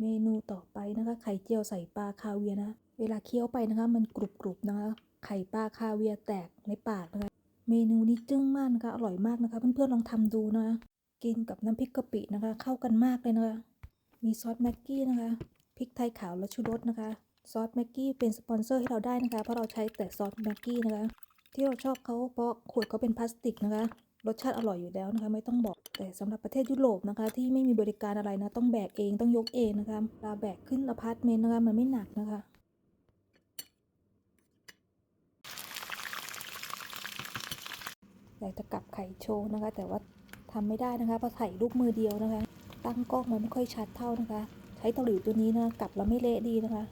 เมนูต่อไปนะคะ ไข่เจียวใส่ปลาคาเวียนะ เวลาเคี้ยวไปนะคะ มันกรุบกรุบนะคะ ไข่ปลาคาเวียแตกในปากนะคะ เมนูนี้จึ้งมากนะคะ อร่อยมากนะคะ เพื่อนๆลองทำดูนะคะ กินกับน้ำพริกกะปินะคะ เข้ากันมากเลยนะคะ มีซอสแม็กกี้นะคะ พริกไทยขาวและชูรสนะคะ ซอสแม็กกี้เป็นสปอนเซอร์ให้เราได้นะคะ เพราะเราใช้แต่ซอสแม็กกี้นะคะ ที่เราชอบเขาเพราะขวดเขาเป็นพลาสติกนะคะรสชาติอร่อยอยู่แล้วนะคะ ไม่ต้องบอกแต่สำหรับประเทศยุโรปนะคะ ที่ไม่มีบริการอะไรนะ ต้องแบกเองต้องยกเองนะคะลาแบกขึ้นอพาร์ตเมนต์นะคะมันไม่หนักนะคะอยากจะกลับไข่โชว์นะคะ แต่ว่าทำไม่ได้นะคะเพราะถ่ายรูปมือเดียวนะคะ ตั้งกล้องมันไม่ค่อยชัดเท่านะคะ ใช้ตาหลิวตัวนี้นะกลับแล้วไม่เละดีนะคะ